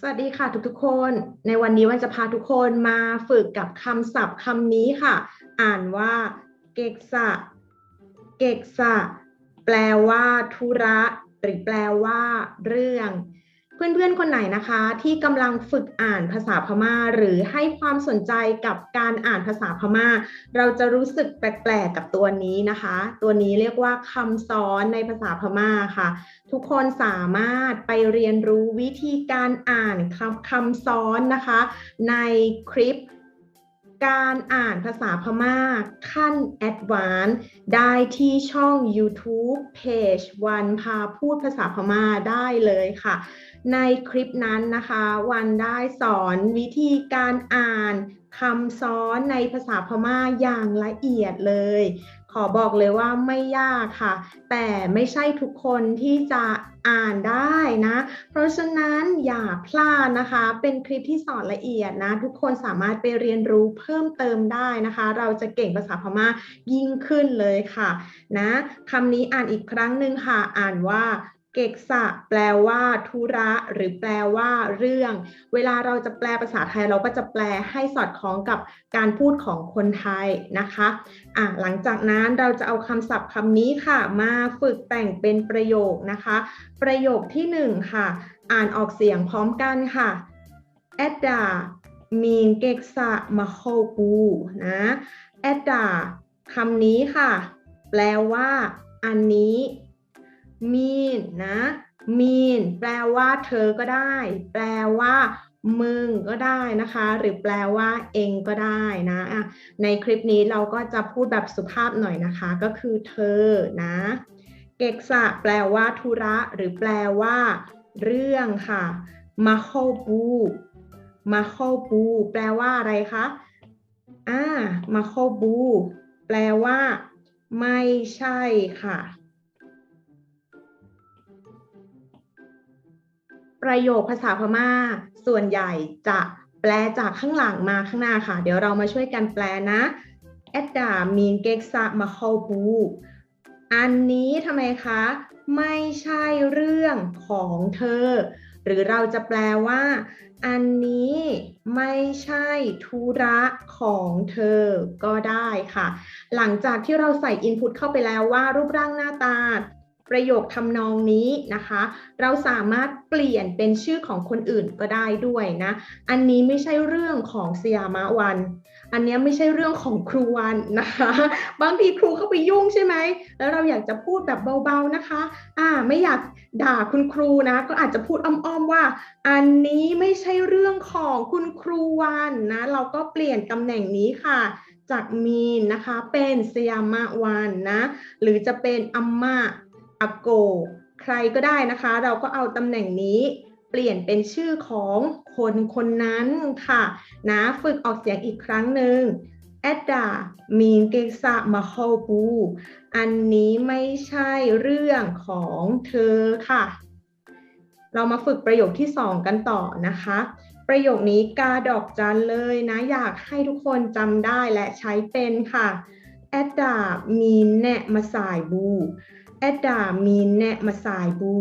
สวัสดีค่ะทุกๆคน ในวันนี้วันจะพาทุกคนมาฝึกกับคำศัพท์คำนี้ค่ะ อ่านว่าเกกสะเกกสะแปลว่าธุระ หรือแปลว่า เรื่อง เพื่อนๆ คนไหนนะคะที่กำลังฝึกอ่านภาษาพม่า หรือให้ความสนใจกับการอ่านภาษาพม่า เราจะรู้สึกแปลกๆกับตัวนี้นะคะ ตัวนี้เรียกว่าคำซ้อนในภาษาพม่าค่ะ ทุกคนสามารถไปเรียนรู้วิธีการอ่านคำคำซ้อนนะคะ ในคลิป การอ่านภาษาพม่าขั้นแอดวานได้ที่ช่อง YouTube Page วันพาพูดภาษาพม่าได้เลยค่ะ ในคลิปนั้นนะคะ วันได้สอนวิธีการอ่านคำซ้อนในภาษาพม่าอย่างละเอียดเลย อบอกเลยว่าไม่ยากค่ะ แต่ไม่ใช่ทุกคนที่จะอ่านได้นะ เพราะฉะนั้นอย่าพลาดนะคะ เป็นคลิปที่สอนละเอียดนะ ทุกคนสามารถไปเรียนรู้เพิ่มเติมได้นะคะ เราจะเก่งภาษาพม่ายิ่งขึ้นเลยค่ะนะคำนี้อ่านอีกครั้งหนึ่งค่ะ อ่านว่า เกกษะแปลว่าธุระหรือแปลว่าเรื่อง เวลาเราจะแปลภาษาไทยเราก็จะแปลให้สอดคล้องกับการพูดของคนไทยนะคะอะหลังจากนั้นเราจะเอาคำศัพท์คำนี้ค่ะ มาฝึกแต่งเป็นประโยคนะคะ ประโยคที่หนึ่งค่ะ อ่านออกเสียงพร้อมกันค่ะแอดดามีนเกกษะมาโคกูนะแอดดาคำนี้ค่ะ แปลว่า อันนี้ มีนนะมีนแปลว่าเธอก็ได้ แปลว่ามึงก็ได้นะคะ หรือแปลว่าเองก็ได้นะอะในคลิปนี้เราก็จะพูดแบบสุภาพหน่อยนะคะ ก็คือเธอนะ เกกษะแปลว่าธุระ หรือแปลว่า เรื่องค่ะมาโคปูมาโคปูแปลว่าอะไรคะอ่ามาโคบูแปลว่า ไม่ใช่ค่ะ ประโยคภาษาพม่า ส่วนใหญ่จะแปลจากข้างหลังมาข้างหน้าค่ะ เดี๋ยวเรามาช่วยกันแปลนะแอดดามีนเกกซะมาเข้าบูอันนี้ทำไมคะ ไม่ใช่เรื่องของเธอ หรือเราจะแปลว่า อันนี้ไม่ใช่ธุระของเธอก็ได้ค่ะ หลังจากที่เราใส่ input เข้าไปแล้วว่ารูปร่างหน้าตา ประโยคทำนองนี้นะคะ เราสามารถเปลี่ยนเป็นชื่อของคนอื่นก็ได้ด้วยนะ อันนี้ไม่ใช่เรื่องของสยามะวัน อันนี้ไม่ใช่เรื่องของครูวันนะคะ บางทีครูเข้าไปยุ่งใช่ไหม แล้วเราอยากจะพูดแบบเบาๆนะคะ อ่า ไม่อยากด่าคุณครูนะ ก็อาจจะพูดอ้อมๆว่า อันนี้ไม่ใช่เรื่องของคุณครูวันนะ เราก็เปลี่ยนตำแหน่งนี้ค่ะจากมีนนะคะ เป็นสยามะวันนะ หรือจะเป็นอัมมา อาโกใครก็ได้นะคะ เราก็เอาตำแหน่งนี้เปลี่ยนเป็นชื่อของคนคนนั้นค่ะ นะฝึกออกเสียงอีกครั้งหนึ่งแอดดามีนเกซะมาโคปูอันนี้ไม่ใช่เรื่องของเธอค่ะ เรามาฝึกประโยคที่2กันต่อนะคะ ประโยคนี้กาดอกจันเลยนะ อยากให้ทุกคนจำได้และใช้เป็นค่ะแอดดามีแนะมาสายบู แอดดามีนแนะมาสายบู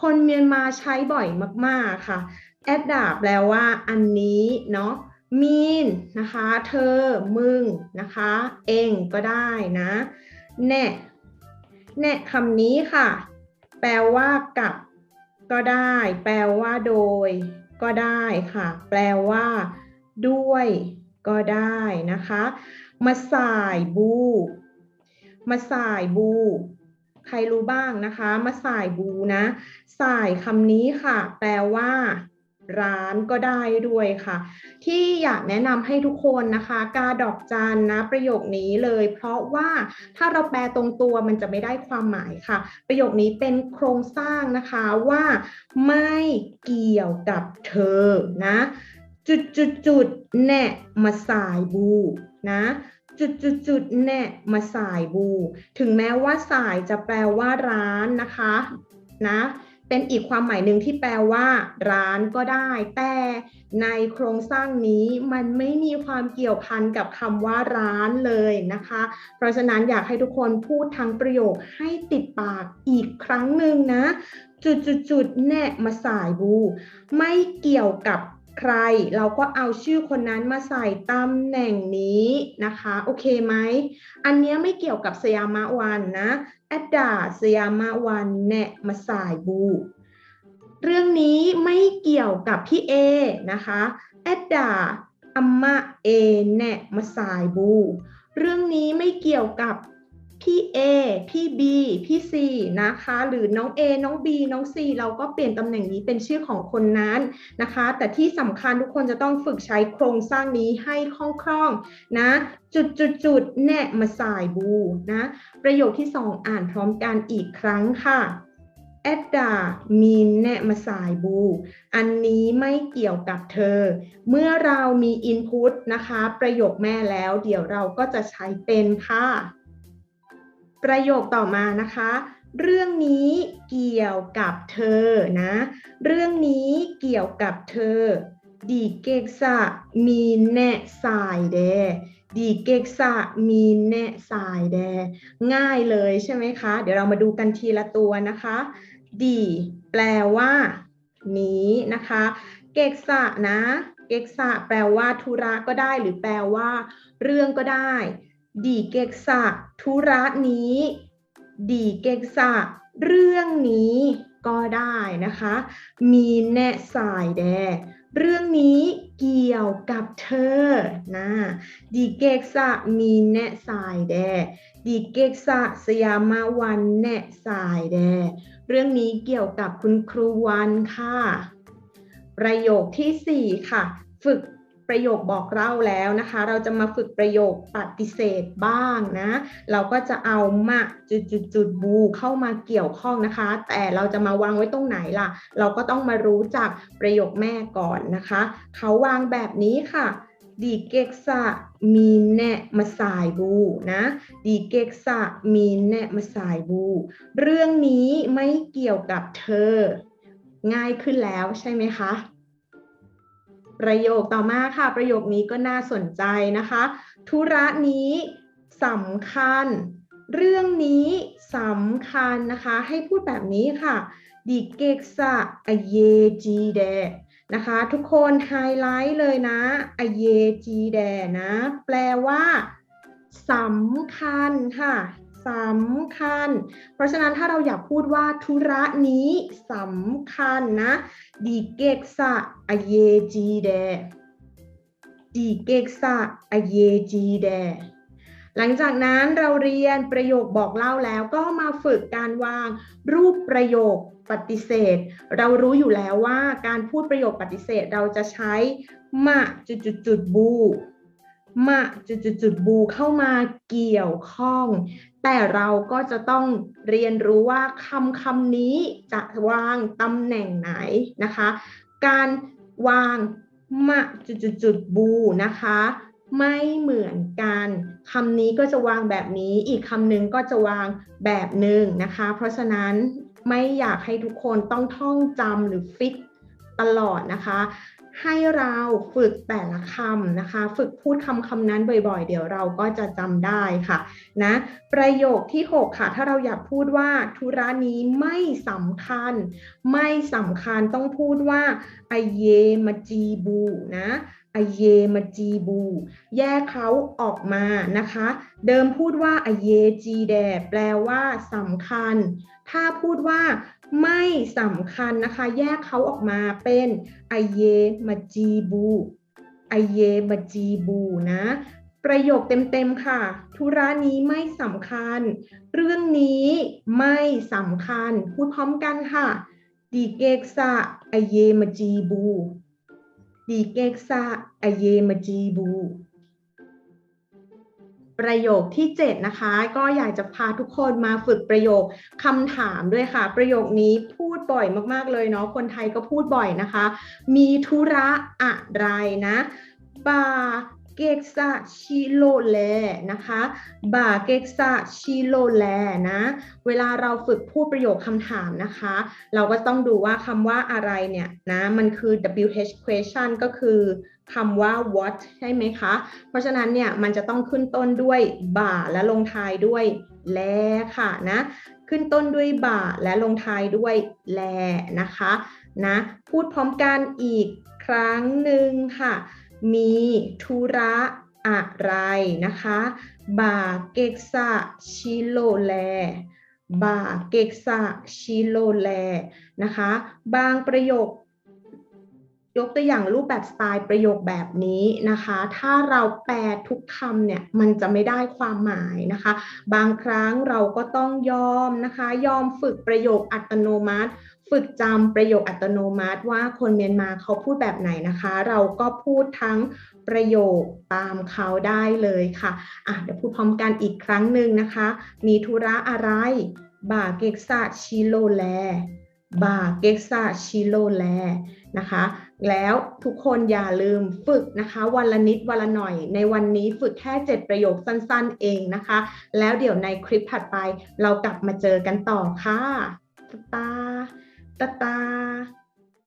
คนเมียนมาใช้บ่อยมากๆค่ะแอดดาแปลว่าอันนี้เนาะมีนนะคะ เธอ มึงนะคะ เองก็ได้นะแน่แน่คำนี้ค่ะ แปลว่ากับก็ได้ แปลว่าโดย ก็ได้ค่ะ แปลว่า ด้วยก็ได้นะคะ มาสายบู มาสายบู ใครรู้บ้างนะคะ มาสายบูนะสายคำนี้ค่ะ แปลว่าร้านก็ได้ด้วยค่ะ ที่อยากแนะนำให้ทุกคนนะคะ กาดอกจันนะประโยคนี้เลย เพราะว่าถ้าเราแปลตรงตัวมันจะไม่ได้ความหมายค่ะ ประโยคนี้เป็นโครงสร้างนะคะว่าไม่เกี่ยวกับเธอนะ จุดจุดจุดแน่มาสายบูนะ จุดจุดจุดแน่มาสายบู ถึงแม้ว่าสายจะแปลว่าร้านนะคะนะเป็นอีกความหมายหนึ่งที่แปลว่า ร้านก็ได้ แต่ในโครงสร้างนี้มันไม่มีความเกี่ยวพันกับคำว่าร้านเลยนะคะ เพราะฉะนั้นอยากให้ทุกคนพูดทั้งประโยคให้ติดปากอีกครั้งหนึ่งนะ จุดจุดจุดแน่มาสายบู ไม่เกี่ยวกับ ใคร เราก็เอาชื่อคนนั้นมาใส่ตำแหน่งนี้นะคะ โอเคไหม อันนี้ไม่เกี่ยวกับสยามะวันนะแอดดาสยามะวันแนะมาสายบู เรื่องนี้ไม่เกี่ยวกับพี่เอนะคะแอดดาอัมมาเอแนะมาสายบู เรื่องนี้ไม่เกี่ยวกับ พี่ A พี่ B พี่ C นะคะ หรือน้อง A น้อง B น้อง C เราก็เปลี่ยนตำแหน่งนี้เป็นชื่อของคนนั้นนะคะ แต่ที่สำคัญทุกคนจะต้องฝึกใช้โครงสร้างนี้ให้คล่องๆนะ จุดจุดจุดแนะมาสายบูนะ ประโยคที่ 2 อ่านพร้อมกันอีกครั้งค่ะแอดดามีแนะมาสายบู อันนี้ไม่เกี่ยวกับเธอ เมื่อเรามี input นะคะ ประโยคแม่แล้ว เดี๋ยวเราก็จะใช้เป็นค่ะ ประโยคต่อมานะคะ เรื่องนี้เกี่ยวกับเธอนะ เรื่องนี้เกี่ยวกับเธอดีเกกซะมีแน่สายแดดีเกกซะมีแน่สายแดง่ายเลยใช่ไหมคะ เดี๋ยวเรามาดูกันทีละตัวนะคะดีแปลว่า นี้นะคะ เกกซะนะ เกกซะแปลว่าธุระก็ได้หรือแปลว่า เรื่องก็ได้ ดีเกกซะธุระนี้ ดีเกกซะเรื่องนี้ก็ได้นะคะ มีแน่สายแด เรื่องนี้เกี่ยวกับเธอนะดีเกกซะมีแน่สายแดดีเกกซะสยามาวันแน่สายแด เรื่องนี้เกี่ยวกับคุณครูวันค่ะ ประโยคที่ 4 ค่ะ ฝึก ประโยคบอกเล่าแล้วนะคะ เราจะมาฝึกประโยคปฏิเสธบ้างนะ เราก็จะเอามาจุดจุดจุดบูเข้ามาเกี่ยวข้องนะคะ แต่เราจะมาวางไว้ตรงไหนล่ะ เราก็ต้องมารู้จักประโยคแม่ก่อนนะคะ เขาวางแบบนี้ค่ะดีเกกซะมีแนะมาสายบูนะดีเกกซะมีแนะมาสายบู เรื่องนี้ไม่เกี่ยวกับเธอ ง่ายขึ้นแล้วใช่ไหมคะ ประโยคต่อมาค่ะ ประโยคนี้ก็น่าสนใจนะคะ ธุระนี้สำคัญ เรื่องนี้สำคัญนะคะ ให้พูดแบบนี้ค่ะดีเกกซะอเยจีเดนะคะ ทุกคนไฮไลท์เลยนะอเยจีแดนะ แปลว่าสำคัญค่ะ สำคัญ เพราะฉะนั้นถ้าเราอยากพูดว่าธุระนี้สำคัญนะดีเกกซะอเยจีแดดีเกกซะอเยจีแดหลังจากนั้นเราเรียนประโยคบอกเล่าแล้วก็มาฝึกการวางรูปประโยคปฏิเสธ เรารู้อยู่แล้วว่าการพูดประโยคปฏิเสธเราจะใช้มาจุดจุดจุดบู มาจุดจุดจุดบูเข้ามาเกี่ยวข้อง แต่เราก็จะต้องเรียนรู้ว่าคำคำนี้จะวางตำแหน่งไหนนะคะ การวางมาจุดจุดจุดบูนะคะ ไม่เหมือนกันคำนี้ก็จะวางแบบนี้ อีกคำหนึ่งก็จะวางแบบหนึ่งนะคะ เพราะฉะนั้นไม่อยากให้ทุกคนต้องท่องจำหรือฟิกตลอดนะคะ ให้เราฝึกแต่ละคำนะคะ ฝึกพูดคำคำนั้นบ่อยๆ เดี๋ยวเราก็จะจำได้ค่ะนะประโยคที่ 6 ค่ะ ถ้าเราอยากพูดว่าธุระนี้ไม่สำคัญ ไม่สำคัญต้องพูดว่าไอเยมาจีบูนะไอเยมาจีบู แยกเขาออกมานะคะ เดิมพูดว่าไอเยจีแดแปลว่าสำคัญ ถ้าพูดว่า ไม่สำคัญนะคะ แยกเขาออกมาเป็นไอเยมาจีบูไอเยมาจีบูนะ ประโยคเต็มๆค่ะ ธุระนี้ไม่สำคัญ เรื่องนี้ไม่สำคัญ พูดพร้อมกันค่ะดีเกกซะไอเยมาจีบูดีเกกซะไอเยมาจีบู ประโยคที่ 7 นะคะ ก็อยากจะพาทุกคนมาฝึกประโยคคำถามด้วยค่ะ ประโยคนี้พูดบ่อยมากๆเลยเนาะคนไทยก็พูดบ่อยนะคะ มีธุระอะไรนะบา เกกซาชิโลแลนะคะบ่าเกกซาชิโลแลนะ เวลาเราฝึกพูดประโยคคำถามนะคะ เราก็ต้องดูว่าคำว่าอะไรเนี่ยนะมันคือ WH question ก็คือคำว่า what ใช่ไหมคะ เพราะฉะนั้นเนี่ยมันจะต้องขึ้นต้นด้วยบ่าและลงท้ายด้วยแลค่ะนะ ขึ้นต้นด้วยบ่าและลงท้ายด้วยแลนะคะนะ พูดพร้อมกันอีกครั้งหนึ่งค่ะ มีธุระอะไรนะคะบ่าเกกซาชิโลแลบ่าเกกซาชิโลแลนะคะ บางประโยค ยกตัวอย่างรูปแบบสไตล์ประโยคแบบนี้นะคะ ถ้าเราแปลทุกคำเนี่ย มันจะไม่ได้ความหมายนะคะ บางครั้งเราก็ต้องยอมนะคะ ยอมฝึกประโยคอัตโนมัติ ฝึกจำประโยคอัตโนมัติว่าคนเมียนมาเขาพูดแบบไหนนะคะ เราก็พูดทั้งประโยคตามเขาได้เลยค่ะอะเดี๋ยวพูดพร้อมกันอีกครั้งหนึ่งนะคะ มีธุระอะไรบ่าเกกซาชิโลแลบ่าเกกซาชิโลแลนะคะ แล้วทุกคนอย่าลืมฝึกนะคะ วันละนิดวันละหน่อย ในวันนี้ฝึกแค่ 7 ประโยคสั้นๆเองนะคะ แล้วเดี๋ยวในคลิปถัดไปเรากลับมาเจอกันต่อค่ะ ตา ตาตาตา